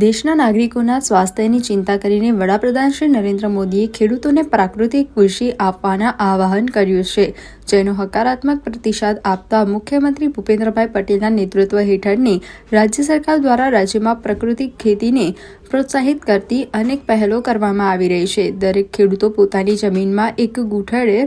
દેશના નાગરિકોના સ્વાસ્થ્યની ચિંતા કરીને વડાપ્રધાન શ્રી નરેન્દ્ર મોદીએ ખેડૂતોને પ્રાકૃતિક કૃષિ આપવાના આહવાન કર્યું છે, જેનો હકારાત્મક પ્રતિસાદ આપતા મુખ્યમંત્રી ભૂપેન્દ્રભાઈ પટેલના નેતૃત્વ હેઠળની રાજ્ય સરકાર દ્વારા રાજ્યમાં પ્રાકૃતિક ખેતીને પ્રોત્સાહિત કરતી અનેક પહેલો કરવામાં આવી રહી છે. દરેક ખેડૂતો પોતાની જમીનમાં એક ગુઠળે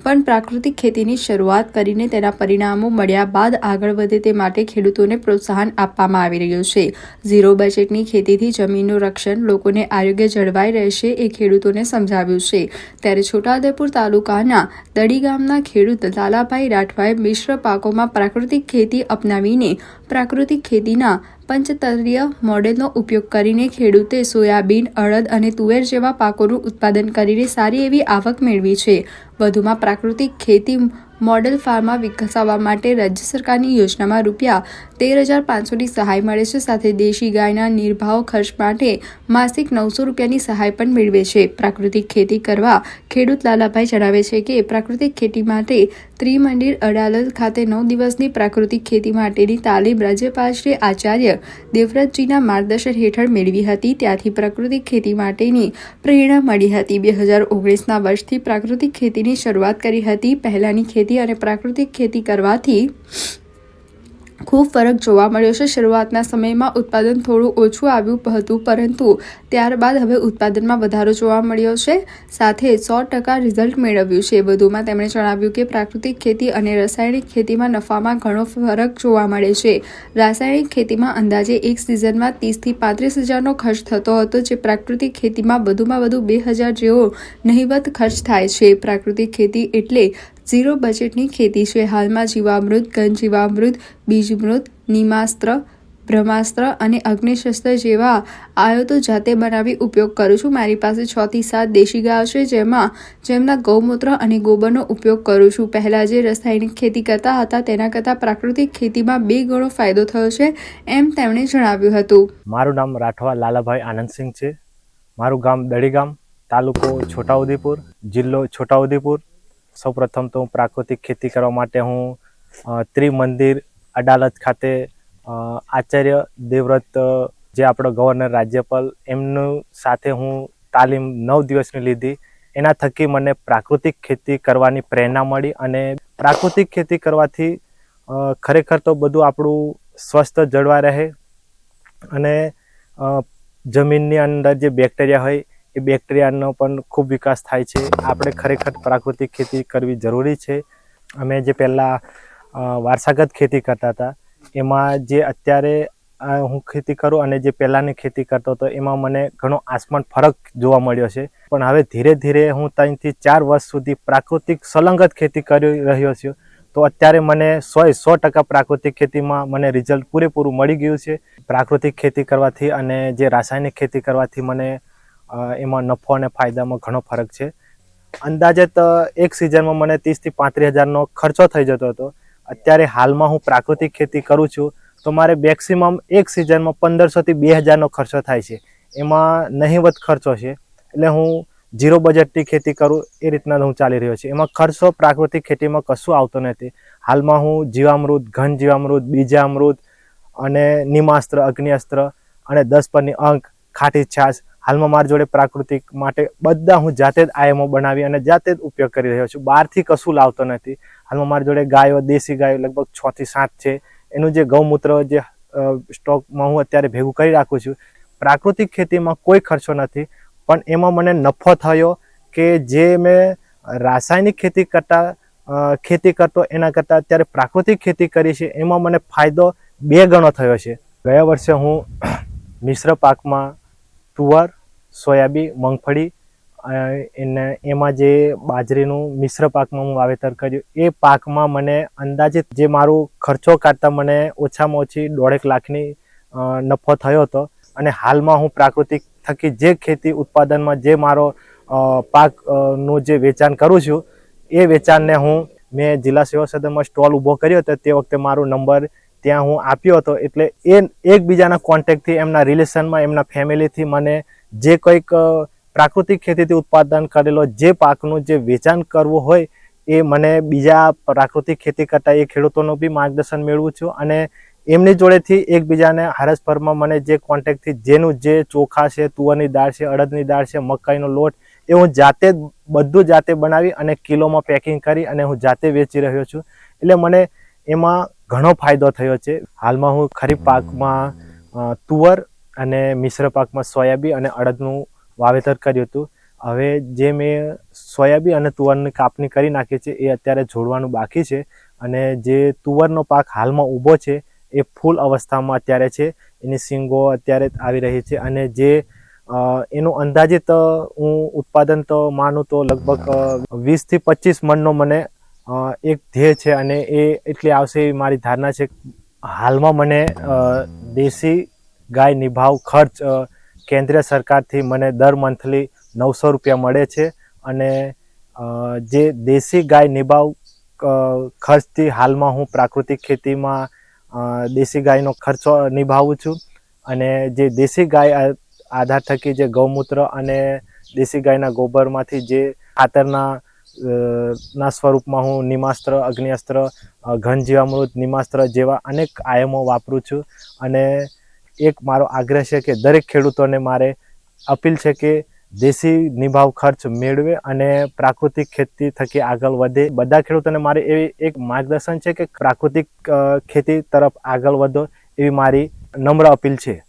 પણ પ્રાકૃતિક ખેતીની શરૂઆત કરીને તેના પરિણામો મળ્યા બાદ આગળ વધે તે માટે ખેડૂતોને પ્રોત્સાહન આપવામાં આવી રહ્યું છે. ઝીરો બજેટની ખેતીથી જમીનનું રક્ષણ લોકોને આરોગ્ય જળવાઈ રહેશે એ ખેડૂતોને સમજાવ્યું છે. ત્યારે છોટાઉદેપુર તાલુકાના દડી ગામના ખેડૂત લાલાભાઈ રાઠવાએ મિશ્ર પાકોમાં પ્રાકૃતિક ખેતી અપનાવીને પ્રાકૃતિક ખેતીના પંચતંત્રીય મોડેલનો ઉપયોગ કરીને ખેડૂતે સોયાબીન, અડદ અને તુવેર જેવા પાકોનું ઉત્પાદન કરીને સારી એવી આવક મેળવી છે. વધુમાં પ્રાકૃતિક ખેતી મોડેલ ફાર્મા વિકસાવવા માટે રાજ્ય સરકારની યોજનામાં રૂપિયા તેર હજાર પાંચસોની સહાય મળે છે. સાથે દેશી ગાયના નિર્ભાવ ખર્ચ માટે માસિક નવસો રૂપિયાની સહાય પણ મેળવે છે. પ્રાકૃતિક ખેતી કરવા ખેડૂત લાલાભાઈ જણાવે છે કે પ્રાકૃતિક ખેતી માટે ત્રિમંદિર અડાલજ ખાતે નવ દિવસની પ્રાકૃતિક ખેતી માટેની તાલીમ રાજ્યપાલ શ્રી આચાર્ય દેવવ્રતજીના માર્ગદર્શન હેઠળ મેળવી હતી. ત્યાંથી પ્રાકૃતિક ખેતી માટેની પ્રેરણા મળી હતી. બે હજાર ઓગણીસના વર્ષથી પ્રાકૃતિક ખેતીની શરૂઆત કરી હતી. પહેલાંની ખેતી અને પ્રાકૃતિક ખેતી કરવાથી ખૂબ ફરક જોવા મળ્યો છે. શરૂઆતના સમયમાં ઉત્પાદન થોડું ઓછું આવ્યું હતું, પરંતુ ત્યારબાદ હવે ઉત્પાદનમાં વધારો જોવા મળ્યો છે. સાથે સો ટકા રિઝલ્ટ મેળવ્યું છે. વધુમાં તેમણે જણાવ્યું કે પ્રાકૃતિક ખેતી અને રાસાયણિક ખેતીમાં નફામાં ઘણો ફરક જોવા મળે છે. રાસાયણિક ખેતીમાં અંદાજે એક સિઝનમાં ત્રીસથી પાંત્રીસ હજારનો ખર્ચ થતો હતો, જે પ્રાકૃતિક ખેતીમાં વધુમાં વધુ બે હજાર જેવો નહિવત ખર્ચ થાય છે. પ્રાકૃતિક ખેતી એટલે ઝીરો બજેટની ખેતી છે. હાલમાં જીવામૃત ઘન જીવામૃત બીજમૃત, નિમાસ્ત્ર, બ્રહ્માસ્ત્ર અને અગ્નિશસ્ત્ર જેવા આયોતો જાતે બનાવી ઉપયોગ કરું છું. મારી પાસે છ થી સાત દેશી ગાયો છે, જેમાં, જેમના ગૌમૂત્ર અને ગોબરનો ઉપયોગ કરું છું. પહેલાં જે રાસાયણિક ખેતી કરતા હતા, તેના કરતાં પ્રાકૃતિક ખેતીમાં બે ગણો ફાયદો થયો છે, એમ તેમણે જણાવ્યું હતું. મારું નામ રાઠવા લાલાભાઈ આનંદસિંહ છે. મારું ગામ દડીગામ તાલુકો છોટાઉદેપુર, જિલ્લો છોટાઉદેપુર. સૌપ્રથમ તો હું પ્રાકૃતિક ખેતી કરવા માટે હું ત્રિમંદિર અડાલત ખાતે આચાર્ય દેવવ્રત જે આપણો ગવર્નર રાજ્યપાલ, એમનું સાથે હું તાલીમ નવ દિવસની લીધી. એના થકી મને પ્રાકૃતિક ખેતી કરવાની પ્રેરણા મળી અને પ્રાકૃતિક ખેતી કરવાથી ખરેખર તો બધું આપણું સ્વસ્થ જળવાઈ રહે અને જમીનની અંદર જે બેક્ટેરિયા હોય એ બેક્ટેરિયાનો પણ ખૂબ વિકાસ થાય છે. આપણે ખરેખર પ્રાકૃતિક ખેતી કરવી જરૂરી છે. અમે જે પહેલાં વારસાગત ખેતી કરતા હતા, એમાં જે અત્યારે હું ખેતી કરું અને જે પહેલાંની ખેતી કરતો હતો, એમાં મને ઘણો આસમાન ફરક જોવા મળ્યો છે. પણ હવે ધીરે ધીરે હું ત્રણથી ચાર વર્ષ સુધી પ્રાકૃતિક સલંગત ખેતી કરી રહ્યો છું, તો અત્યારે મને સો સો ટકા પ્રાકૃતિક ખેતીમાં મને રિઝલ્ટ પૂરેપૂરું મળી ગયું છે. પ્રાકૃતિક ખેતી કરવાથી અને જે રાસાયણિક ખેતી કરવાથી મને એમાં નફો અને ફાયદામાં ઘણો ફરક છે. અંદાજે એક સિઝનમાં મને ત્રીસથી પાંત્રીસ હજારનો ખર્ચો થઈ જતો હતો. અત્યારે હાલમાં હું પ્રાકૃતિક ખેતી કરું છું, તો મારે મેક્સિમમ એક સિઝનમાં પંદરસોથી બે હજારનો ખર્ચો થાય છે. એમાં નહિવત ખર્ચો છે. એટલે હું ઝીરો બજેટની ખેતી કરું, એ રીતના હું ચાલી રહ્યો છું. એમાં ખર્ચો પ્રાકૃતિક ખેતીમાં કશું આવતો નથી. હાલમાં હું જીવામૃત, ઘન જીવામૃત, બીજામૃત અને નિમાસ્ત્ર, અગ્નિઅસ્ત્ર અને દસ પરની અંક, ખાટી છાશ હાલમાં મારી જોડે પ્રાકૃતિક માટે બધા હું જાતે જ આયમો બનાવી અને જાતે જ ઉપયોગ કરી રહ્યો છું. બહારથી કશું લાવતો નથી. હાલમાં મારી જોડે ગાયો, દેશી ગાયો લગભગ છ થી સાત છે. એનું જે ગૌમૂત્ર જે સ્ટોકમાં હું અત્યારે ભેગું કરી રાખું છું. પ્રાકૃતિક ખેતીમાં કોઈ ખર્ચો નથી, પણ એમાં મને નફો થયો કે જે મેં રાસાયણિક ખેતી કરતાં ખેતી કરતો એના કરતાં અત્યારે પ્રાકૃતિક ખેતી કરી છે, એમાં મને ફાયદો બે ગણો થયો છે. ગયા વર્ષે હું મિશ્ર પાકમાં તુવર સોયાબીન મગફળી એને એમાં જે બાજરીનું મિશ્ર પાકમાં હું વાવેતર કર્યું, એ પાકમાં મને અંદાજિત જે મારું ખર્ચો કાઢતા મને ઓછામાં ઓછી દોઢેક લાખની નફો થયો હતો. અને હાલમાં હું પ્રાકૃતિક થકી જે ખેતી ઉત્પાદનમાં જે મારો પાકનું જે વેચાણ કરું છું, એ વેચાણને હું મેં જિલ્લા સેવા સદનમાં સ્ટોલ ઊભો કર્યો હતો, તે વખતે મારો નંબર ત્યાં હું આપ્યો હતો. એટલે એ એકબીજાના કોન્ટેક્ટથી એમના રિલેશનમાં એમના ફેમિલીથી મને જે કંઈક પ્રાકૃતિક ખેતીથી ઉત્પાદન કરેલો જે પાકનું જે વેચાણ કરવું હોય, એ મને બીજા પ્રાકૃતિક ખેતી કરતાં એ ખેડૂતોનું બી માર્ગદર્શન મેળવું છું. અને એમની જોડેથી એકબીજાને હારસભરમાં મને જે કોન્ટેક્ટથી જેનું જે ચોખા છે, તુવરની દાળ છે, અડદની દાળ છે, મકાઈનો લોટ, એ હું જાતે બધું જાતે બનાવી અને કિલોમાં પેકિંગ કરી અને હું જાતે વેચી રહ્યો છું. એટલે મને એમાં ઘણો ફાયદો થયો છે. હાલમાં હું ખરીફ પાકમાં તુવર અને મિશ્ર પાકમાં સોયાબીન અને અડદનું વાવેતર કર્યું હતું. હવે જે મેં સોયાબીન અને તુવરની કાપણી કરી નાખી છે, એ અત્યારે જોડવાનું બાકી છે અને જે તુવરનો પાક હાલમાં ઊભો છે, એ ફૂલ અવસ્થામાં અત્યારે છે. એની સિંગો અત્યારે આવી રહી છે અને જે એનું અંદાજિત હું ઉત્પાદન તો માનું તો લગભગ વીસથી પચીસ મણનો મને એક ધ્યેય છે અને એ એટલી આવશે એ મારી ધારણા છે. હાલમાં મને દેશી ગાય નિભાવ ખર્ચ કેન્દ્ર સરકારથી મને દર મંથલી નવસો રૂપિયા મળે છે અને જે દેશી ગાય નિભાવ ખર્ચથી હાલમાં હું પ્રાકૃતિક ખેતીમાં દેશી ગાયનો ખર્ચો નિભાવું છું અને જે દેશી ગાય આધાર થકી જે ગૌમૂત્ર અને દેશી ગાયના ગોબરમાંથી જે ખાતરના ના સ્વરૂપમાં હું નિમાસ્ત્ર, અગ્નિઅસ્ત્ર ઘન જીવામૃત નિમાસ્ત્ર જેવા અનેક આયમો વાપરું છું અને એક મારો આગ્રહ છે કે દરેક ખેડૂતોને મારે અપીલ છે કે દેશી નિભાવ ખર્ચ મેળવે અને પ્રાકૃતિક ખેતી થકી આગળ વધે. બધા ખેડૂતોને મારે એવી એક માર્ગદર્શન છે કે પ્રાકૃતિક ખેતી તરફ આગળ વધો એવી મારી નમ્ર અપીલ છે.